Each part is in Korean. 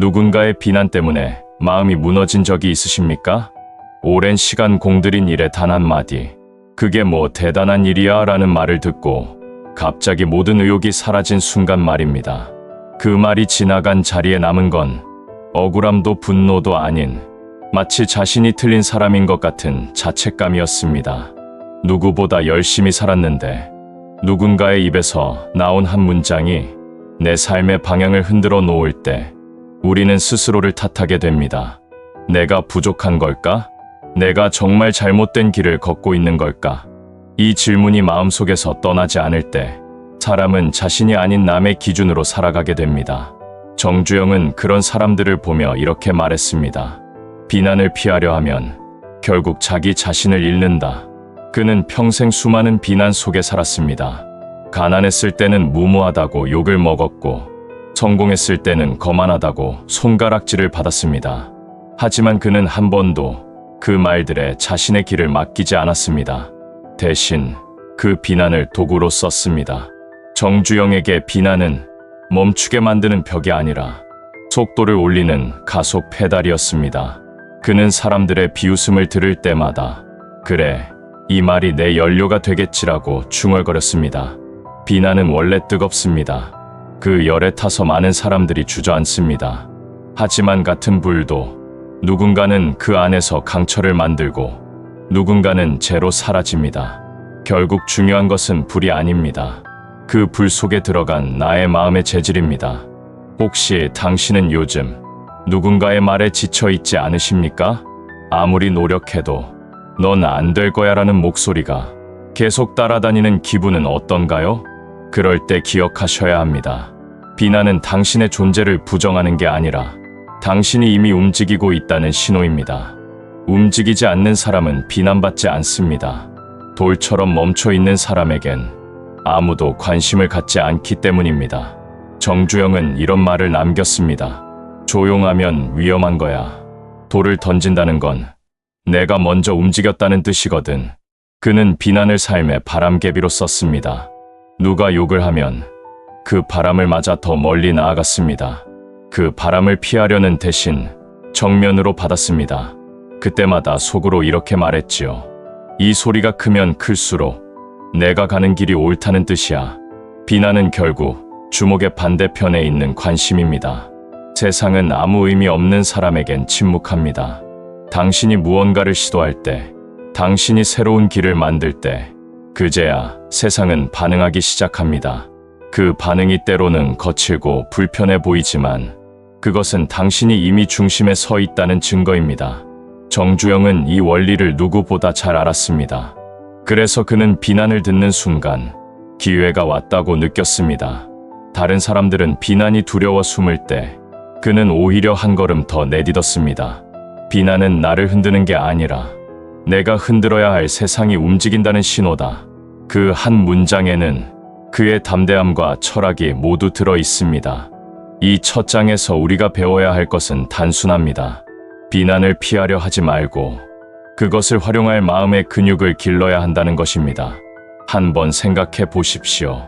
누군가의 비난 때문에 마음이 무너진 적이 있으십니까? 오랜 시간 공들인 일에 단 한마디. 그게 뭐 대단한 일이야 라는 말을 듣고 갑자기 모든 의욕이 사라진 순간 말입니다. 그 말이 지나간 자리에 남은 건 억울함도 분노도 아닌 마치 자신이 틀린 사람인 것 같은 자책감이었습니다. 누구보다 열심히 살았는데 누군가의 입에서 나온 한 문장이 내 삶의 방향을 흔들어 놓을 때 우리는 스스로를 탓하게 됩니다. 내가 부족한 걸까? 내가 정말 잘못된 길을 걷고 있는 걸까? 이 질문이 마음속에서 떠나지 않을 때 사람은 자신이 아닌 남의 기준으로 살아가게 됩니다. 정주영은 그런 사람들을 보며 이렇게 말했습니다. 비난을 피하려 하면 결국 자기 자신을 잃는다. 그는 평생 수많은 비난 속에 살았습니다. 가난했을 때는 무모하다고 욕을 먹었고, 성공했을 때는 거만하다고 손가락질을 받았습니다. 하지만 그는 한 번도 그 말들에 자신의 길을 맡기지 않았습니다. 대신 그 비난을 도구로 썼습니다. 정주영에게 비난은 멈추게 만드는 벽이 아니라 속도를 올리는 가속 페달이었습니다. 그는 사람들의 비웃음을 들을 때마다 그래, 이 말이 내 연료가 되겠지라고 중얼거렸습니다. 비난은 원래 뜨겁습니다. 그 열에 타서 많은 사람들이 주저앉습니다. 하지만 같은 불도 누군가는 그 안에서 강철을 만들고 누군가는 재로 사라집니다. 결국 중요한 것은 불이 아닙니다. 그 불 속에 들어간 나의 마음의 재질입니다. 혹시 당신은 요즘 누군가의 말에 지쳐 있지 않으십니까? 아무리 노력해도 넌 안 될 거야 라는 목소리가 계속 따라다니는 기분은 어떤가요? 그럴 때 기억하셔야 합니다. 비난은 당신의 존재를 부정하는 게 아니라 당신이 이미 움직이고 있다는 신호입니다. 움직이지 않는 사람은 비난받지 않습니다. 돌처럼 멈춰 있는 사람에겐 아무도 관심을 갖지 않기 때문입니다. 정주영은 이런 말을 남겼습니다. 조용하면 위험한 거야. 돌을 던진다는 건 내가 먼저 움직였다는 뜻이거든. 그는 비난을 삶의 바람개비로 썼습니다. 누가 욕을 하면 그 바람을 맞아 더 멀리 나아갔습니다. 그 바람을 피하려는 대신 정면으로 받았습니다. 그때마다 속으로 이렇게 말했지요. 이 소리가 크면 클수록 내가 가는 길이 옳다는 뜻이야. 비난은 결국 주목의 반대편에 있는 관심입니다. 세상은 아무 의미 없는 사람에겐 침묵합니다. 당신이 무언가를 시도할 때, 당신이 새로운 길을 만들 때, 그제야 세상은 반응하기 시작합니다. 그 반응이 때로는 거칠고 불편해 보이지만 그것은 당신이 이미 중심에 서 있다는 증거입니다. 정주영은 이 원리를 누구보다 잘 알았습니다. 그래서 그는 비난을 듣는 순간 기회가 왔다고 느꼈습니다. 다른 사람들은 비난이 두려워 숨을 때 그는 오히려 한 걸음 더 내딛었습니다. 비난은 나를 흔드는 게 아니라 내가 흔들어야 할 세상이 움직인다는 신호다. 그 한 문장에는 그의 담대함과 철학이 모두 들어 있습니다. 이 첫 장에서 우리가 배워야 할 것은 단순합니다. 비난을 피하려 하지 말고 그것을 활용할 마음의 근육을 길러야 한다는 것입니다. 한번 생각해 보십시오.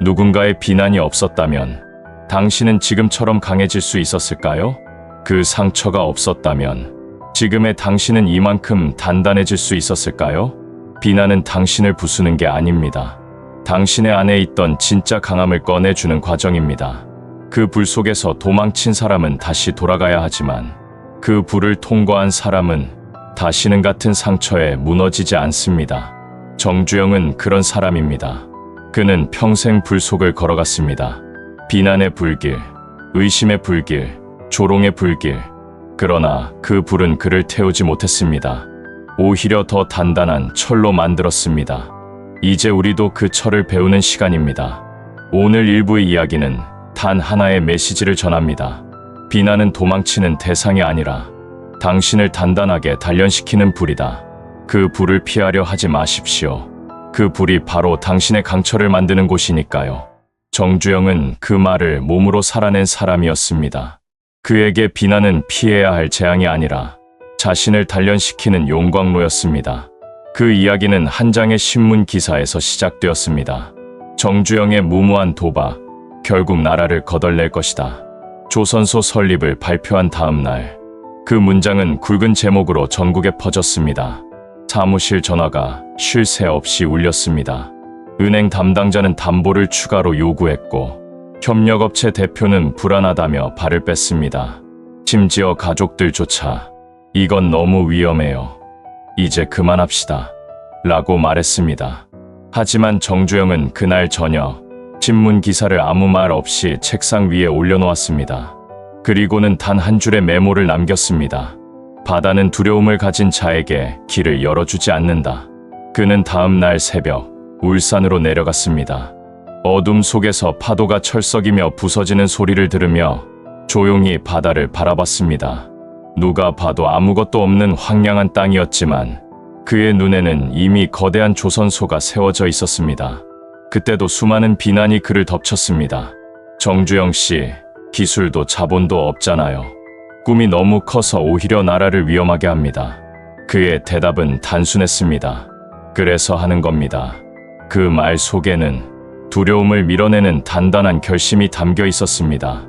누군가의 비난이 없었다면 당신은 지금처럼 강해질 수 있었을까요? 그 상처가 없었다면 지금의 당신은 이만큼 단단해질 수 있었을까요? 비난은 당신을 부수는 게 아닙니다. 당신의 안에 있던 진짜 강함을 꺼내주는 과정입니다. 그 불 속에서 도망친 사람은 다시 돌아가야 하지만 그 불을 통과한 사람은 다시는 같은 상처에 무너지지 않습니다. 정주영은 그런 사람입니다. 그는 평생 불 속을 걸어갔습니다. 비난의 불길, 의심의 불길, 조롱의 불길. 그러나 그 불은 그를 태우지 못했습니다. 오히려 더 단단한 철로 만들었습니다. 이제 우리도 그 철을 배우는 시간입니다. 오늘 일부의 이야기는 단 하나의 메시지를 전합니다. 비난은 도망치는 대상이 아니라 당신을 단단하게 단련시키는 불이다. 그 불을 피하려 하지 마십시오. 그 불이 바로 당신의 강철을 만드는 곳이니까요. 정주영은 그 말을 몸으로 살아낸 사람이었습니다. 그에게 비난은 피해야 할 재앙이 아니라 자신을 단련시키는 용광로였습니다. 그 이야기는 한 장의 신문 기사에서 시작되었습니다. 정주영의 무모한 도박, 결국 나라를 거덜낼 것이다. 조선소 설립을 발표한 다음 날, 그 문장은 굵은 제목으로 전국에 퍼졌습니다. 사무실 전화가 쉴 새 없이 울렸습니다. 은행 담당자는 담보를 추가로 요구했고, 협력업체 대표는 불안하다며 발을 뺐습니다. 심지어 가족들조차 이건 너무 위험해요. 이제 그만합시다. 라고 말했습니다. 하지만 정주영은 그날 저녁 신문 기사를 아무 말 없이 책상 위에 올려놓았습니다. 그리고는 단 한 줄의 메모를 남겼습니다. 바다는 두려움을 가진 자에게 길을 열어주지 않는다. 그는 다음 날 새벽 울산으로 내려갔습니다. 어둠 속에서 파도가 철썩이며 부서지는 소리를 들으며 조용히 바다를 바라봤습니다. 누가 봐도 아무것도 없는 황량한 땅이었지만 그의 눈에는 이미 거대한 조선소가 세워져 있었습니다. 그때도 수많은 비난이 그를 덮쳤습니다. 정주영 씨, 기술도 자본도 없잖아요. 꿈이 너무 커서 오히려 나라를 위험하게 합니다. 그의 대답은 단순했습니다. 그래서 하는 겁니다. 그 말 속에는 두려움을 밀어내는 단단한 결심이 담겨 있었습니다.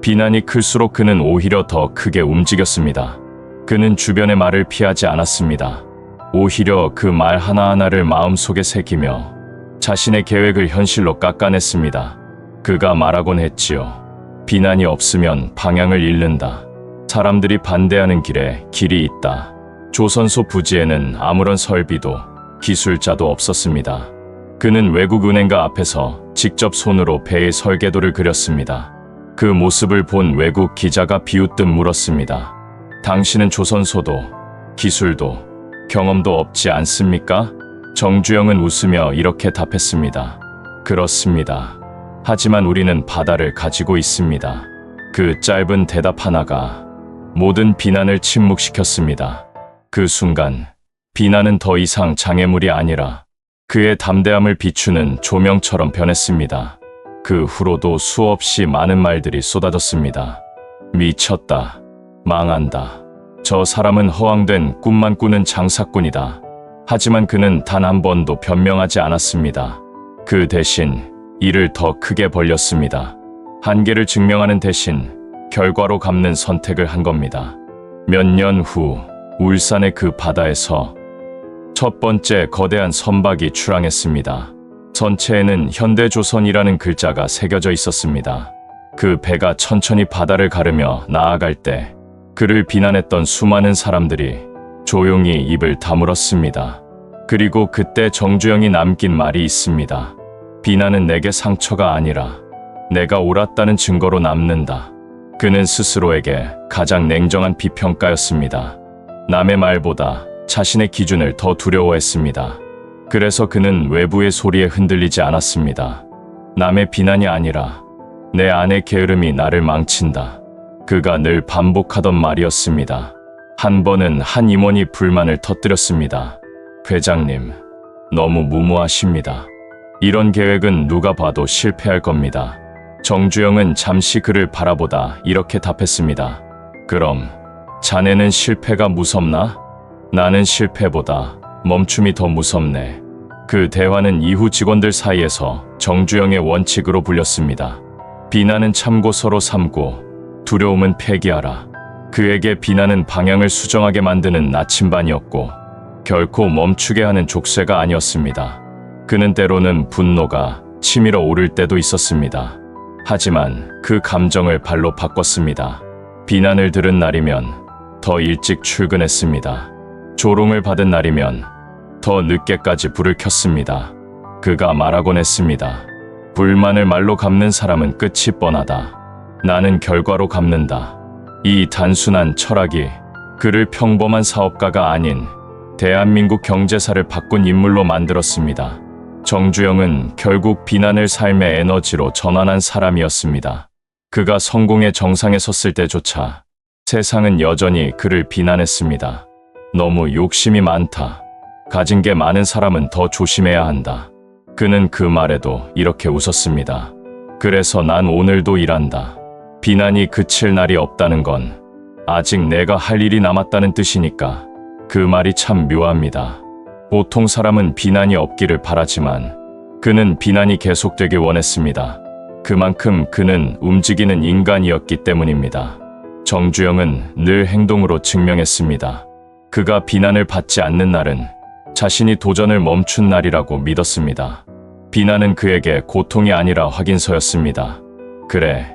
비난이 클수록 그는 오히려 더 크게 움직였습니다. 그는 주변의 말을 피하지 않았습니다. 오히려 그 말 하나하나를 마음속에 새기며 자신의 계획을 현실로 깎아냈습니다. 그가 말하곤 했지요. 비난이 없으면 방향을 잃는다. 사람들이 반대하는 길에 길이 있다. 조선소 부지에는 아무런 설비도 기술자도 없었습니다. 그는 외국 은행가 앞에서 직접 손으로 배의 설계도를 그렸습니다. 그 모습을 본 외국 기자가 비웃듯 물었습니다. 당신은 조선소도 기술도 경험도 없지 않습니까? 정주영은 웃으며 이렇게 답했습니다. 그렇습니다. 하지만 우리는 바다를 가지고 있습니다. 그 짧은 대답 하나가 모든 비난을 침묵시켰습니다. 그 순간 비난은 더 이상 장애물이 아니라 그의 담대함을 비추는 조명처럼 변했습니다. 그 후로도 수없이 많은 말들이 쏟아졌습니다. 미쳤다. 망한다. 저 사람은 허황된 꿈만 꾸는 장사꾼이다. 하지만 그는 단 한 번도 변명하지 않았습니다. 그 대신 이를 더 크게 벌렸습니다. 한계를 증명하는 대신 결과로 갚는 선택을 한 겁니다. 몇 년 후 울산의 그 바다에서 첫 번째 거대한 선박이 출항했습니다. 선체에는 현대조선이라는 글자가 새겨져 있었습니다. 그 배가 천천히 바다를 가르며 나아갈 때 그를 비난했던 수많은 사람들이 조용히 입을 다물었습니다. 그리고 그때 정주영이 남긴 말이 있습니다. 비난은 내게 상처가 아니라 내가 옳았다는 증거로 남는다. 그는 스스로에게 가장 냉정한 비평가였습니다. 남의 말보다 자신의 기준을 더 두려워했습니다. 그래서 그는 외부의 소리에 흔들리지 않았습니다. 남의 비난이 아니라 내 안의 게으름이 나를 망친다. 그가 늘 반복하던 말이었습니다. 한 번은 한 임원이 불만을 터뜨렸습니다. 회장님, 너무 무모하십니다. 이런 계획은 누가 봐도 실패할 겁니다. 정주영은 잠시 그를 바라보다 이렇게 답했습니다. 그럼 자네는 실패가 무섭나? 나는 실패보다 멈춤이 더 무섭네. 그 대화는 이후 직원들 사이에서 정주영의 원칙으로 불렸습니다. 비난은 참고 서로 삼고 두려움은 폐기하라. 그에게 비난은 방향을 수정하게 만드는 나침반이었고 결코 멈추게 하는 족쇄가 아니었습니다. 그는 때로는 분노가 치밀어 오를 때도 있었습니다. 하지만 그 감정을 발로 바꿨습니다. 비난을 들은 날이면 더 일찍 출근했습니다. 조롱을 받은 날이면 더 늦게까지 불을 켰습니다. 그가 말하곤 했습니다. 불만을 말로 갚는 사람은 끝이 뻔하다. 나는 결과로 갚는다. 이 단순한 철학이 그를 평범한 사업가가 아닌 대한민국 경제사를 바꾼 인물로 만들었습니다. 정주영은 결국 비난을 삶의 에너지로 전환한 사람이었습니다. 그가 성공의 정상에 섰을 때조차 세상은 여전히 그를 비난했습니다. 너무 욕심이 많다. 가진 게 많은 사람은 더 조심해야 한다. 그는 그 말에도 이렇게 웃었습니다. 그래서 난 오늘도 일한다. 비난이 그칠 날이 없다는 건 아직 내가 할 일이 남았다는 뜻이니까 그 말이 참 묘합니다. 보통 사람은 비난이 없기를 바라지만 그는 비난이 계속되길 원했습니다. 그만큼 그는 움직이는 인간이었기 때문입니다. 정주영은 늘 행동으로 증명했습니다. 그가 비난을 받지 않는 날은 자신이 도전을 멈춘 날이라고 믿었습니다. 비난은 그에게 고통이 아니라 확인서였습니다. 그래,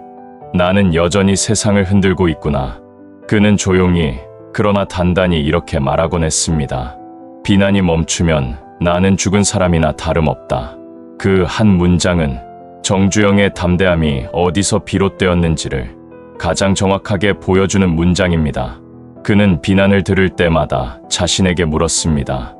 나는 여전히 세상을 흔들고 있구나. 그는 조용히, 그러나 단단히 이렇게 말하곤 했습니다. 비난이 멈추면 나는 죽은 사람이나 다름없다. 그 한 문장은 정주영의 담대함이 어디서 비롯되었는지를 가장 정확하게 보여주는 문장입니다. 그는 비난을 들을 때마다 자신에게 물었습니다.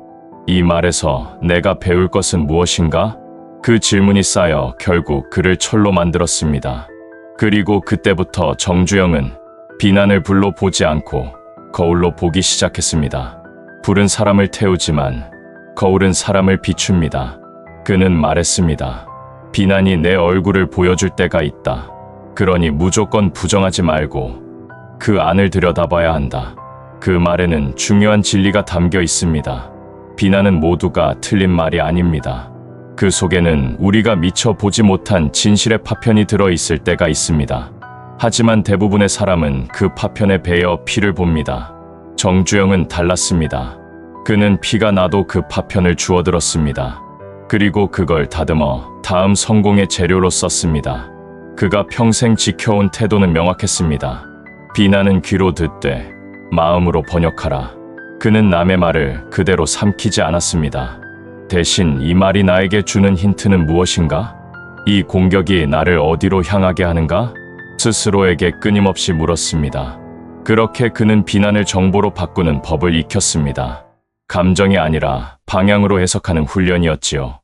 이 말에서 내가 배울 것은 무엇인가? 그 질문이 쌓여 결국 그를 철로 만들었습니다. 그리고 그때부터 정주영은 비난을 불로 보지 않고 거울로 보기 시작했습니다. 불은 사람을 태우지만 거울은 사람을 비춥니다. 그는 말했습니다. 비난이 내 얼굴을 보여줄 때가 있다. 그러니 무조건 부정하지 말고 그 안을 들여다봐야 한다. 그 말에는 중요한 진리가 담겨 있습니다. 비난은 모두가 틀린 말이 아닙니다. 그 속에는 우리가 미처 보지 못한 진실의 파편이 들어 있을 때가 있습니다. 하지만 대부분의 사람은 그 파편에 베어 피를 봅니다. 정주영은 달랐습니다. 그는 피가 나도 그 파편을 주워들었습니다. 그리고 그걸 다듬어 다음 성공의 재료로 썼습니다. 그가 평생 지켜온 태도는 명확했습니다. 비난은 귀로 듣되 마음으로 번역하라. 그는 남의 말을 그대로 삼키지 않았습니다. 대신 이 말이 나에게 주는 힌트는 무엇인가? 이 공격이 나를 어디로 향하게 하는가? 스스로에게 끊임없이 물었습니다. 그렇게 그는 비난을 정보로 바꾸는 법을 익혔습니다. 감정이 아니라 방향으로 해석하는 훈련이었지요.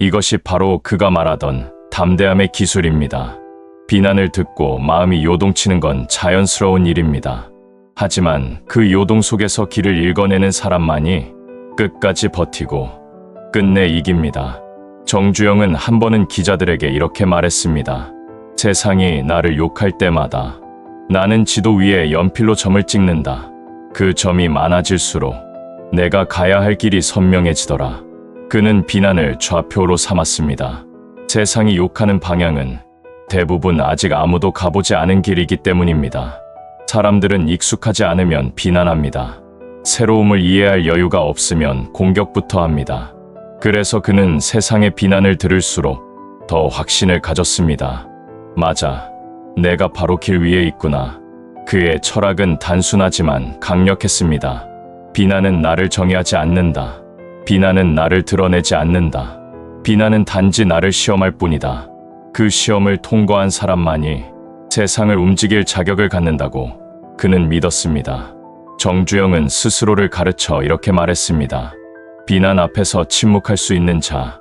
이것이 바로 그가 말하던 담대함의 기술입니다. 비난을 듣고 마음이 요동치는 건 자연스러운 일입니다. 하지만 그 요동 속에서 길을 읽어내는 사람만이 끝까지 버티고 끝내 이깁니다. 정주영은 한 번은 기자들에게 이렇게 말했습니다. 세상이 나를 욕할 때마다 나는 지도 위에 연필로 점을 찍는다. 그 점이 많아질수록 내가 가야 할 길이 선명해지더라. 그는 비난을 좌표로 삼았습니다. 세상이 욕하는 방향은 대부분 아직 아무도 가보지 않은 길이기 때문입니다. 사람들은 익숙하지 않으면 비난합니다. 새로움을 이해할 여유가 없으면 공격부터 합니다. 그래서 그는 세상의 비난을 들을수록 더 확신을 가졌습니다. 맞아. 내가 바로 길 위에 있구나. 그의 철학은 단순하지만 강력했습니다. 비난은 나를 정의하지 않는다. 비난은 나를 드러내지 않는다. 비난은 단지 나를 시험할 뿐이다. 그 시험을 통과한 사람만이 세상을 움직일 자격을 갖는다고 그는 믿었습니다. 정주영은 스스로를 가르쳐 이렇게 말했습니다. 비난 앞에서 침묵할 수 있는 자.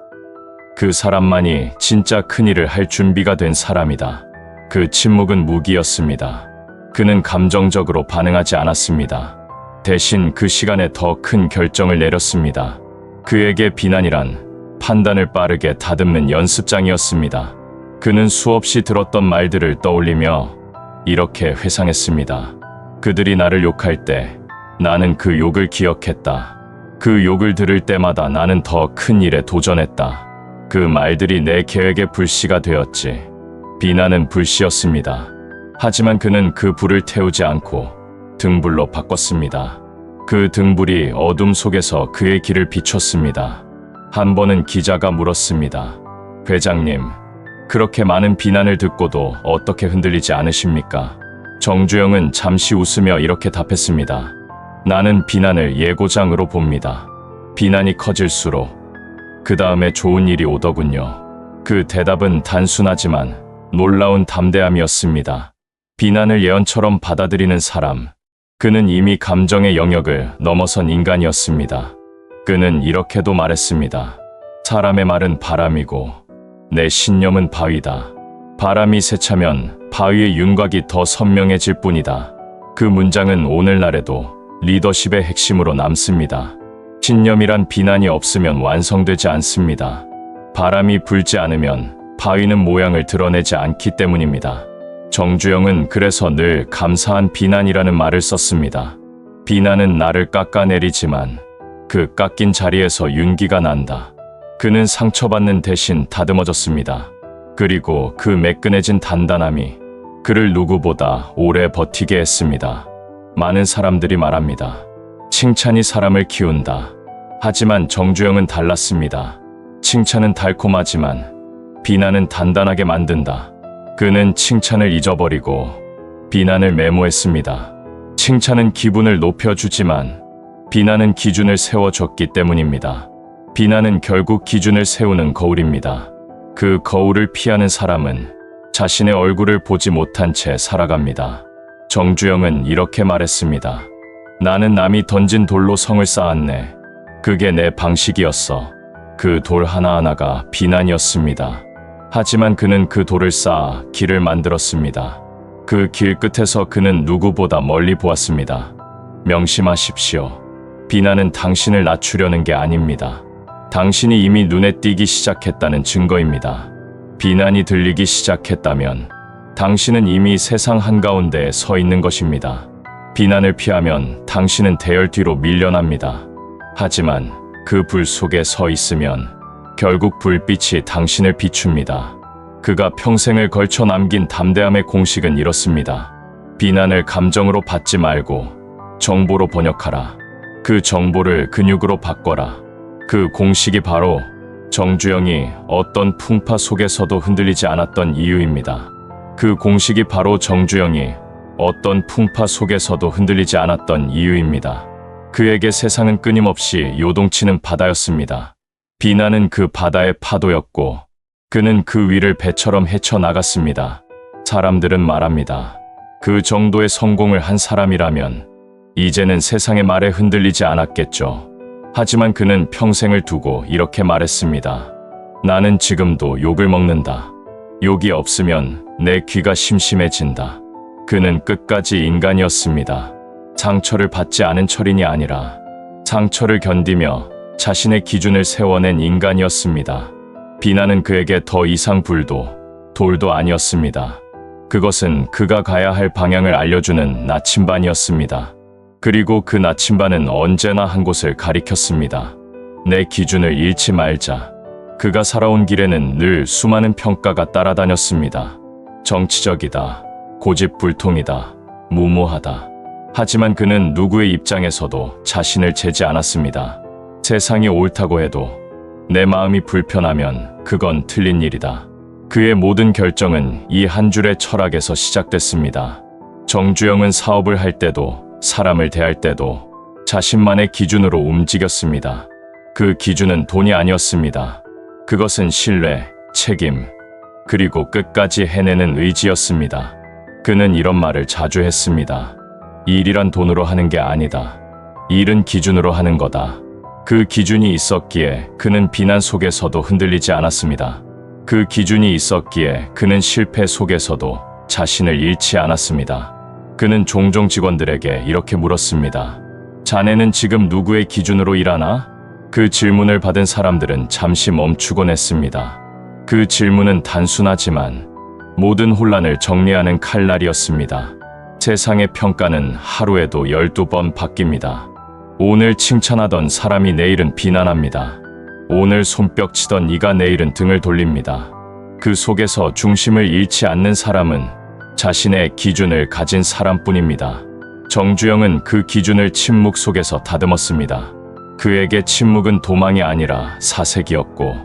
그 사람만이 진짜 큰 일을 할 준비가 된 사람이다. 그 침묵은 무기였습니다. 그는 감정적으로 반응하지 않았습니다. 대신 그 시간에 더 큰 결정을 내렸습니다. 그에게 비난이란 판단을 빠르게 다듬는 연습장이었습니다. 그는 수없이 들었던 말들을 떠올리며 이렇게 회상했습니다. 그들이 나를 욕할 때 나는 그 욕을 기억했다. 그 욕을 들을 때마다 나는 더 큰 일에 도전했다. 그 말들이 내 계획의 불씨가 되었지. 비난은 불씨였습니다. 하지만 그는 그 불을 태우지 않고 등불로 바꿨습니다. 그 등불이 어둠 속에서 그의 길을 비췄습니다. 한 번은 기자가 물었습니다. 회장님, 그렇게 많은 비난을 듣고도 어떻게 흔들리지 않으십니까? 정주영은 잠시 웃으며 이렇게 답했습니다. 나는 비난을 예고장으로 봅니다. 비난이 커질수록 그 다음에 좋은 일이 오더군요. 그 대답은 단순하지만 놀라운 담대함이었습니다. 비난을 예언처럼 받아들이는 사람. 그는 이미 감정의 영역을 넘어선 인간이었습니다. 그는 이렇게도 말했습니다. 사람의 말은 바람이고 내 신념은 바위다. 바람이 세차면 바위의 윤곽이 더 선명해질 뿐이다. 그 문장은 오늘날에도 리더십의 핵심으로 남습니다. 신념이란 비난이 없으면 완성되지 않습니다. 바람이 불지 않으면 바위는 모양을 드러내지 않기 때문입니다. 정주영은 그래서 늘 감사한 비난이라는 말을 썼습니다. 비난은 나를 깎아내리지만 그 깎인 자리에서 윤기가 난다. 그는 상처받는 대신 다듬어졌습니다. 그리고 그 매끈해진 단단함이 그를 누구보다 오래 버티게 했습니다. 많은 사람들이 말합니다. 칭찬이 사람을 키운다. 하지만 정주영은 달랐습니다. 칭찬은 달콤하지만 비난은 단단하게 만든다. 그는 칭찬을 잊어버리고 비난을 메모했습니다. 칭찬은 기분을 높여주지만 비난은 기준을 세워줬기 때문입니다. 비난은 결국 기준을 세우는 거울입니다. 그 거울을 피하는 사람은 자신의 얼굴을 보지 못한 채 살아갑니다. 정주영은 이렇게 말했습니다. 나는 남이 던진 돌로 성을 쌓았네. 그게 내 방식이었어. 그 돌 하나하나가 비난이었습니다. 하지만 그는 그 돌을 쌓아 길을 만들었습니다. 그 길 끝에서 그는 누구보다 멀리 보았습니다. 명심하십시오. 비난은 당신을 낮추려는 게 아닙니다. 당신이 이미 눈에 띄기 시작했다는 증거입니다. 비난이 들리기 시작했다면 당신은 이미 세상 한가운데에 서 있는 것입니다. 비난을 피하면 당신은 대열 뒤로 밀려납니다. 하지만 그 불 속에 서 있으면 결국 불빛이 당신을 비춥니다. 그가 평생을 걸쳐 남긴 담대함의 공식은 이렇습니다. 비난을 감정으로 받지 말고 정보로 번역하라. 그 정보를 근육으로 바꿔라. 그 공식이 바로 정주영이 어떤 풍파 속에서도 흔들리지 않았던 이유입니다. 그 공식이 바로 정주영이 어떤 풍파 속에서도 흔들리지 않았던 이유입니다. 그에게 세상은 끊임없이 요동치는 바다였습니다. 비난은 그 바다의 파도였고 그는 그 위를 배처럼 헤쳐나갔습니다. 사람들은 말합니다. 그 정도의 성공을 한 사람이라면 이제는 세상의 말에 흔들리지 않았겠죠. 하지만 그는 평생을 두고 이렇게 말했습니다. 나는 지금도 욕을 먹는다. 욕이 없으면 내 귀가 심심해진다. 그는 끝까지 인간이었습니다. 상처를 받지 않은 철인이 아니라 상처를 견디며 자신의 기준을 세워낸 인간이었습니다. 비난은 그에게 더 이상 불도 돌도 아니었습니다. 그것은 그가 가야 할 방향을 알려주는 나침반이었습니다. 그리고 그 나침반은 언제나 한 곳을 가리켰습니다. 내 기준을 잃지 말자. 그가 살아온 길에는 늘 수많은 평가가 따라다녔습니다. 정치적이다. 고집불통이다. 무모하다. 하지만 그는 누구의 입장에서도 자신을 재지 않았습니다. 세상이 옳다고 해도 내 마음이 불편하면 그건 틀린 일이다. 그의 모든 결정은 이 한 줄의 철학에서 시작됐습니다. 정주영은 사업을 할 때도 사람을 대할 때도 자신만의 기준으로 움직였습니다. 그 기준은 돈이 아니었습니다. 그것은 신뢰, 책임, 그리고 끝까지 해내는 의지였습니다. 그는 이런 말을 자주 했습니다. 일이란 돈으로 하는 게 아니다. 일은 기준으로 하는 거다. 그 기준이 있었기에 그는 비난 속에서도 흔들리지 않았습니다. 그 기준이 있었기에 그는 실패 속에서도 자신을 잃지 않았습니다. 그는 종종 직원들에게 이렇게 물었습니다. 자네는 지금 누구의 기준으로 일하나? 그 질문을 받은 사람들은 잠시 멈추곤 했습니다. 그 질문은 단순하지만 모든 혼란을 정리하는 칼날이었습니다. 세상의 평가는 하루에도 12번 바뀝니다. 오늘 칭찬하던 사람이 내일은 비난합니다. 오늘 손뼉 치던 이가 내일은 등을 돌립니다. 그 속에서 중심을 잃지 않는 사람은 자신의 기준을 가진 사람뿐입니다. 정주영은 그 기준을 침묵 속에서 다듬었습니다. 그에게 침묵은 도망이 아니라 사색이었고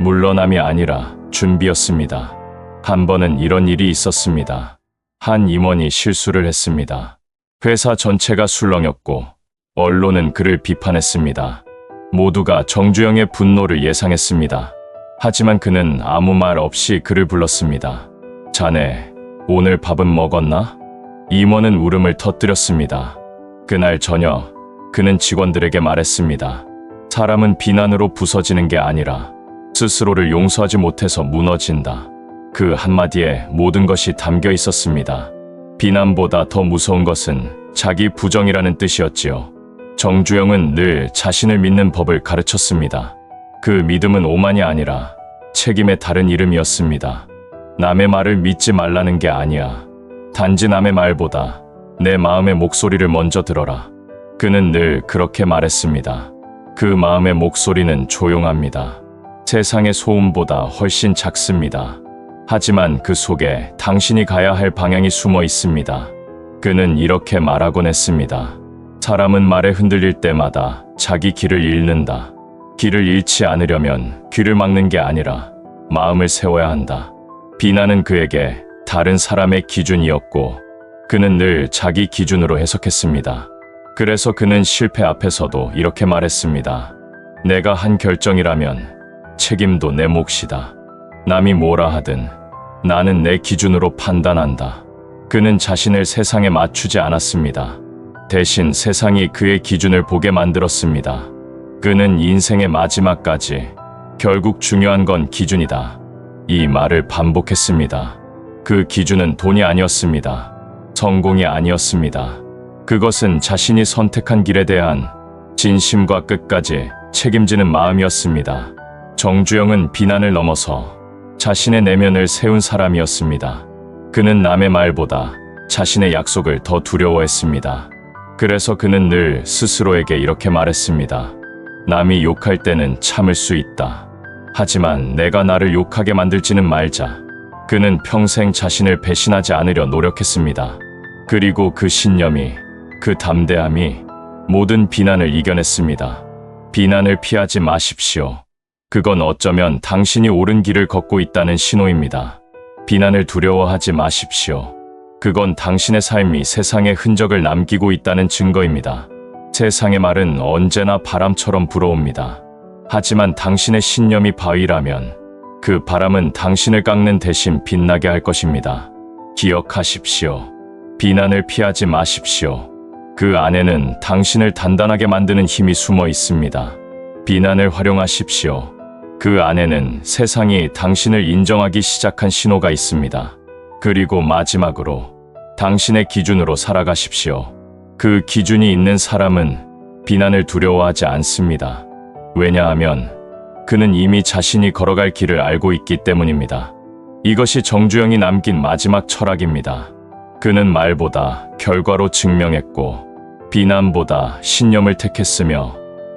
물러남이 아니라 준비였습니다. 한 번은 이런 일이 있었습니다. 한 임원이 실수를 했습니다. 회사 전체가 술렁였고 언론은 그를 비판했습니다. 모두가 정주영의 분노를 예상했습니다. 하지만 그는 아무 말 없이 그를 불렀습니다. 자네, 오늘 밥은 먹었나? 임원은 울음을 터뜨렸습니다. 그날 저녁, 그는 직원들에게 말했습니다. 사람은 비난으로 부서지는 게 아니라 스스로를 용서하지 못해서 무너진다. 그 한마디에 모든 것이 담겨 있었습니다. 비난보다 더 무서운 것은 자기 부정이라는 뜻이었지요. 정주영은 늘 자신을 믿는 법을 가르쳤습니다. 그 믿음은 오만이 아니라 책임의 다른 이름이었습니다. 남의 말을 믿지 말라는 게 아니야. 단지 남의 말보다 내 마음의 목소리를 먼저 들어라. 그는 늘 그렇게 말했습니다. 그 마음의 목소리는 조용합니다. 세상의 소음보다 훨씬 작습니다. 하지만 그 속에 당신이 가야 할 방향이 숨어 있습니다. 그는 이렇게 말하곤 했습니다. 사람은 말에 흔들릴 때마다 자기 길을 잃는다. 길을 잃지 않으려면 귀를 막는 게 아니라 마음을 세워야 한다. 비난은 그에게 다른 사람의 기준이었고 그는 늘 자기 기준으로 해석했습니다. 그래서 그는 실패 앞에서도 이렇게 말했습니다. 내가 한 결정이라면 책임도 내 몫이다. 남이 뭐라 하든 나는 내 기준으로 판단한다. 그는 자신을 세상에 맞추지 않았습니다. 대신 세상이 그의 기준을 보게 만들었습니다. 그는 인생의 마지막까지 결국 중요한 건 기준이다. 이 말을 반복했습니다. 그 기준은 돈이 아니었습니다. 성공이 아니었습니다. 그것은 자신이 선택한 길에 대한 진심과 끝까지 책임지는 마음이었습니다. 정주영은 비난을 넘어서 자신의 내면을 세운 사람이었습니다. 그는 남의 말보다 자신의 약속을 더 두려워했습니다. 그래서 그는 늘 스스로에게 이렇게 말했습니다. 남이 욕할 때는 참을 수 있다. 하지만 내가 나를 욕하게 만들지는 말자. 그는 평생 자신을 배신하지 않으려 노력했습니다. 그리고 그 신념이, 그 담대함이 모든 비난을 이겨냈습니다. 비난을 피하지 마십시오. 그건 어쩌면 당신이 옳은 길을 걷고 있다는 신호입니다. 비난을 두려워하지 마십시오. 그건 당신의 삶이 세상에 흔적을 남기고 있다는 증거입니다. 세상의 말은 언제나 바람처럼 불어옵니다. 하지만 당신의 신념이 바위라면 그 바람은 당신을 깎는 대신 빛나게 할 것입니다. 기억하십시오. 비난을 피하지 마십시오. 그 안에는 당신을 단단하게 만드는 힘이 숨어 있습니다. 비난을 활용하십시오. 그 안에는 세상이 당신을 인정하기 시작한 신호가 있습니다. 그리고 마지막으로 당신의 기준으로 살아가십시오. 그 기준이 있는 사람은 비난을 두려워하지 않습니다. 왜냐하면 그는 이미 자신이 걸어갈 길을 알고 있기 때문입니다. 이것이 정주영이 남긴 마지막 철학입니다. 그는 말보다 결과로 증명했고 비난보다 신념을 택했으며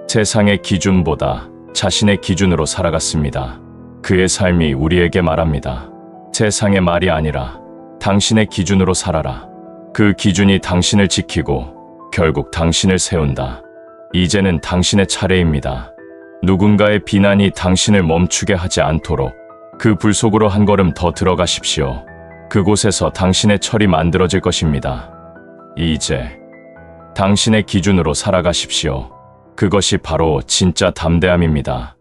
세상의 기준보다 자신의 기준으로 살아갔습니다. 그의 삶이 우리에게 말합니다. 세상의 말이 아니라 당신의 기준으로 살아라. 그 기준이 당신을 지키고 결국 당신을 세운다. 이제는 당신의 차례입니다. 누군가의 비난이 당신을 멈추게 하지 않도록 그 불 속으로 한 걸음 더 들어가십시오. 그곳에서 당신의 철이 만들어질 것입니다. 이제 당신의 기준으로 살아가십시오. 그것이 바로 진짜 담대함입니다.